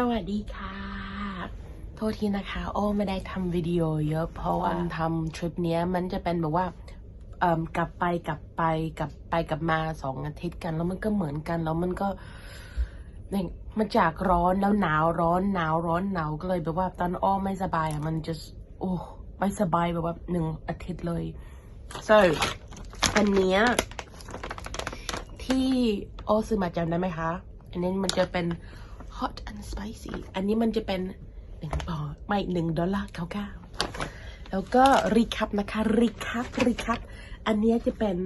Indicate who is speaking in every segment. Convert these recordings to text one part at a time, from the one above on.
Speaker 1: สวัสดีค่ะ โทษทีนะคะ โอ้ไม่ได้ทำวิดีโอเยอะ เพราะว่าทำทริปเนี้ยมันจะเป็นแบบว่าเอ่อกลับไปกลับไปกลับไปกลับมาสองอาทิตย์กัน แล้วมันก็เหมือนกัน แล้วมันก็เนี่ยมันจากร้อนแล้วหนาวร้อนหนาวร้อนหนาวก็เลยแบบว่า ตอนอ้อไม่สบายอะมันจะโอ้ไม่สบายแบบว่าหนึ่งอาทิตย์เลย so อันเนี้ยที่โอซื้อมาจำได้ไหมคะ อันนี้มันจะเป็น hot and spicy อันนี้มันจะเป็นหนึ่งปอนด์ไม่หนึ่งดอลลาร์เก้าเก้าแล้วก็รีคัพนะคะรีคัพรีคัพอันเนี้ยจะเป็น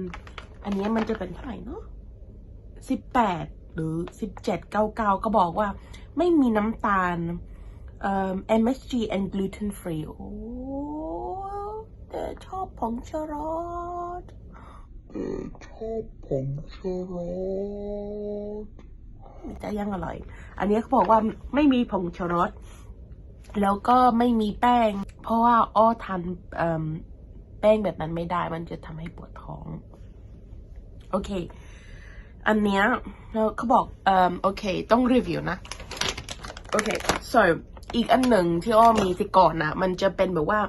Speaker 1: อันเนี้ยมันจะเป็นเท่าไหร่เนาะสิบแปดหรือสิบเจ็ดเก้าเก้าก็บอกว่า ไม่มีน้ำตาลเอ่อ MSG and gluten free โอ้แต่ชอบผงชูรส
Speaker 2: ชอบผงชูรส
Speaker 1: จะยังอร่อย อันนี้เขาบอกว่าไม่มีผงชูรส แล้วก็ไม่มีแป้ง เพราะว่าอ้อทานแป้งแบบนั้นไม่ได้ มันจะทำให้ปวดท้อง โอเค อันเนี้ยแล้วเขาบอกเอ่มโอเค ต้องรีวิวนะ โอเค so อีกอันหนึ่งที่อ้อมีที่ก่อนนะมันจะเป็นแบบว่า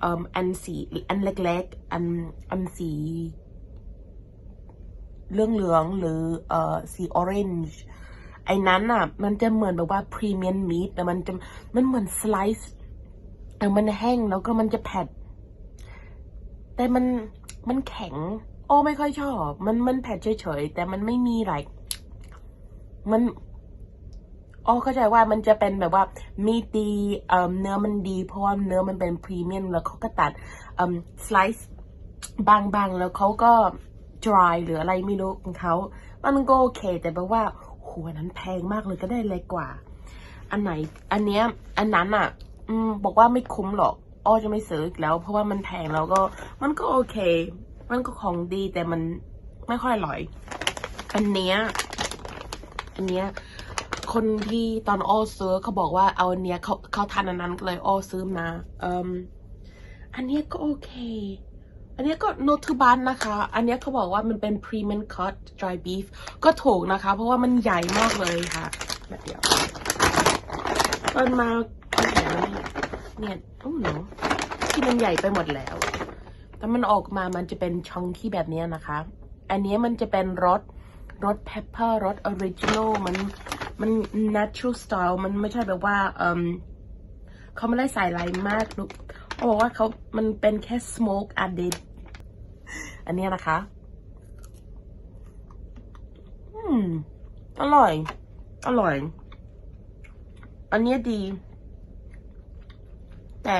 Speaker 1: เอ่มอันสีอันเล็กๆ อันอันสีเรื่องเหลืองๆหรือเอ่อสีออเรนจ์ ไอ้นั้นอะ มันจะเหมือนแบบว่าพรีเมียมมีทแต่มันจะมันเหมือนสไลซ์แต่มันแห้งแล้วก็มันจะแผดแต่มันมันแข็ง โอ้ไม่ค่อยชอบ มันมันแผดเฉยๆแต่มันไม่มีอะไรมันอ๋อเข้าใจว่ามันจะเป็นแบบว่ามีดีเอ่อเนื้อมันดีเพราะว่าเนื้อมันเป็นพรีเมียมแล้วเขาก็ตัดเอ่อสไลซ์บางๆ แล้วเขาก็ dry หรืออะไรไม่รู้ของเขา มันก็โอเค แต่แบบว่า หอันนั้นแพงมากเลยก็ได้เล็กกว่า อันไหน อันเนี้ย อันนั้นอะ อืม บอกว่าไม่คุ้มหรอก อ้อจะไม่ซื้ออีกแล้ว เพราะว่ามันแพงแล้วก็ มันก็โอเค มันก็ของดีแต่มันไม่ค่อยอร่อย อันเนี้ย อันเนี้ย คนที่ตอนอ้อซื้อเขาบอกว่าเอาอันเนี้ยเขาเขาทานอันนั้นก็เลยอ้อซื้อมา เอ่มอันเนี้ยก็โอเค อันนี้ก็โนทูบันนะคะ อันนี้เขาบอกว่ามันเป็น premium cut dry beef ก็ถูกนะคะ เพราะว่ามันใหญ่มากเลยค่ะแบบเดียวตอนมาเนี่ยโอ้โหที่มันใหญ่ไปหมดแล้ว แต่มันออกมามันจะเป็นชองที่แบบนี้นะคะ อันนี้มันจะเป็นรสรส pepper รส original มันมัน natural style มันไม่ใช่แบบว่าเอ่มเขาไม่ได้ใส่อะไรมากลูกเขาบอกว่าเขามันเป็นแค่ smoke added อันนี้นะคะ อืม อร่อย อร่อย อันนี้ดี แต่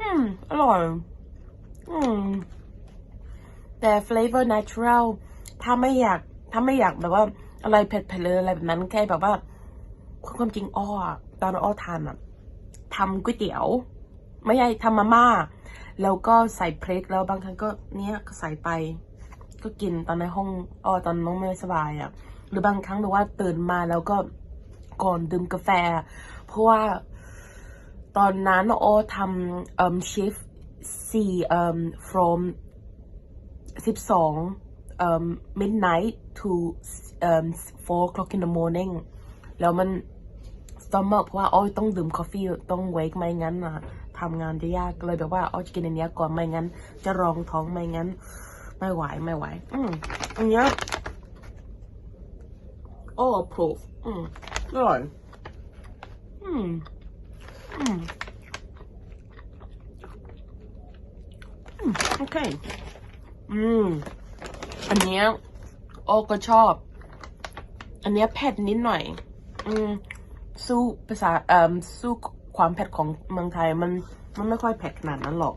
Speaker 1: อืม อร่อย อืม แต่ flavor natural ถ้าไม่อยาก ถ้าไม่อยากแบบว่าอะไรเผ็ดๆเลยอะไรแบบนั้นแค่แบบว่าความจริงอ้อตอนอ้อทานอะทำก๋วยเตี๋ยว ไม่ใช่ทำมาม่า แล้วก็ใส่เพริกแล้วบางครั้งก็เนี้ยก็ใส่ไป ก็กินตอนในห้องอ้อตอนน้องไม่สบายอะ่ะ หรือบางครั้งแบบว่าตื่นมาแล้วก็ก่อนดื่มกาแฟ เพราะว่าตอนนั้นอ้อทำเอ่อชิฟสี่เอ่อ from สิบสองเอ่อ midnight to เอ่อ four o'clock in the morning แล้วมัน stomach เพราะว่าอ้อยต้องดื่มกาแฟต้อง wake ไม่งั้นอะ ทำงานจะยากเลยแบบว่าอ้อยจะกินอันเนี้ยก่อนไม่งั้น จะรองท้องไม่งั้น ไม่ไหวไม่ไหว อืมอันเนี้ยโอ้ proof อืมอร่อยอืมอืมอืมโอเค อืม อันเนี้ยโอ้ก็ชอบ อันเนี้ยเผ็ดนิดหน่อย อืม สู้ภาษาเอ่อสู้ ความเผ็ดของเมืองไทยมันมันไม่ค่อยเผ็ดขนาดนั้นหรอก